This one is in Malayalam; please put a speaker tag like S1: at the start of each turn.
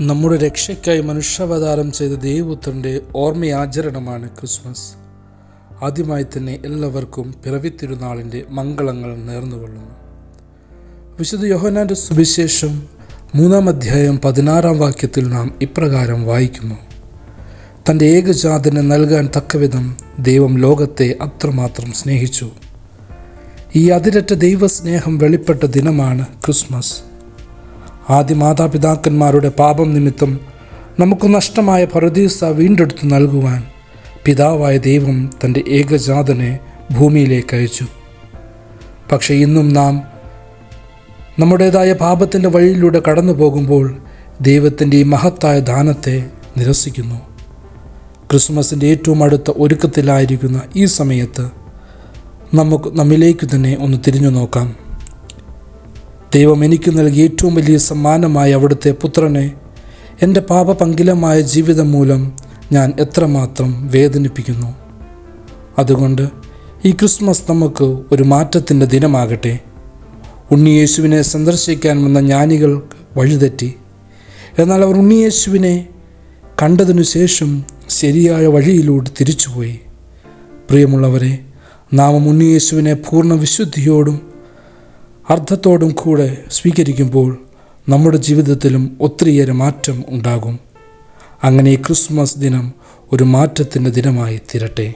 S1: നമ്മുടെ രക്ഷയ്ക്കായി മനുഷ്യാവതാരം ചെയ്ത ദൈവപുത്രന്റെ ഓർമ്മയാചരണമാണ് ക്രിസ്മസ്. ആദ്യമായി തന്നെ എല്ലാവർക്കും പിറവി തിരുനാളിന്റെ മംഗളങ്ങൾ നേർന്നുകൊള്ളുന്നു. വിശുദ്ധ യോഹനാന്റെ സുവിശേഷം മൂന്നാം അധ്യായം പതിനാറാം വാക്യത്തിൽ നാം ഇപ്രകാരം വായിക്കുന്നു. തന്റെ ഏകജാതന് നൽകാൻ തക്കവിധം ദൈവം ലോകത്തെ അത്രമാത്രം സ്നേഹിച്ചു. ഈ അതിരറ്റ ദൈവസ്നേഹം വെളിപ്പെട്ട ദിനമാണ് ക്രിസ്മസ്. ആദ്യ മാതാപിതാക്കന്മാരുടെ പാപം നിമിത്തം നമുക്ക് നഷ്ടമായ പരദീസ വീണ്ടെടുത്തു നൽകുവാൻ പിതാവായ ദൈവം തന്റെ ഏകജാതനെ ഭൂമിയിലേക്ക് അയച്ചു. പക്ഷേ ഇന്നും നാം നമ്മുടേതായ പാപത്തിന്റെ വഴിയിലൂടെ കടന്നു പോകുമ്പോൾ ദൈവത്തിന്റെ ഈ മഹത്തായ ദാനത്തെ നിരസിക്കുന്നു. ക്രിസ്മസിന്റെ ഏറ്റവും അടുത്ത ഒരുക്കത്തിലായിരിക്കുന്ന ഈ സമയത്ത് നമുക്ക് നമ്മിലേക്ക് തന്നെ ഒന്ന് തിരിഞ്ഞു നോക്കാം. ദൈവം എനിക്ക് നൽകിയ ഏറ്റവും വലിയ സമ്മാനമായ അവിടുത്തെ പുത്രനെ എന്റെ പാപപങ്കിലമായ ജീവിതം മൂലം ഞാൻ എത്രമാത്രം വേദനിപ്പിക്കുന്നു. അതുകൊണ്ട് ഈ ക്രിസ്മസ് നമുക്ക് ഒരു മാറ്റത്തിന്റെ ദിനമാകട്ടെ. ഉണ്ണിയേശുവിനെ സന്ദർശിക്കാൻ വന്ന ജ്ഞാനികൾ വഴിതെറ്റി. എന്നാൽ അവർ ഉണ്ണിയേശുവിനെ കണ്ടതിനു ശേഷം ശരിയായ വഴിയിലൂടെ തിരിച്ചുപോയി. പ്രിയമുള്ളവരെ നാം ഉണ്ണിയേശുവിനെ പൂർണ വിശുദ്ധിയോടും അർത്ഥത്തോടും കൂടെ സ്വീകരിക്കുമ്പോൾ നമ്മുടെ ജീവിതത്തിലും ഒത്തിരിയേറെ മാറ്റം ഉണ്ടാകും. അങ്ങനെ ക്രിസ്മസ് ദിനം ഒരു മാറ്റത്തിന്റെ ദിനമായി തീരട്ടെ.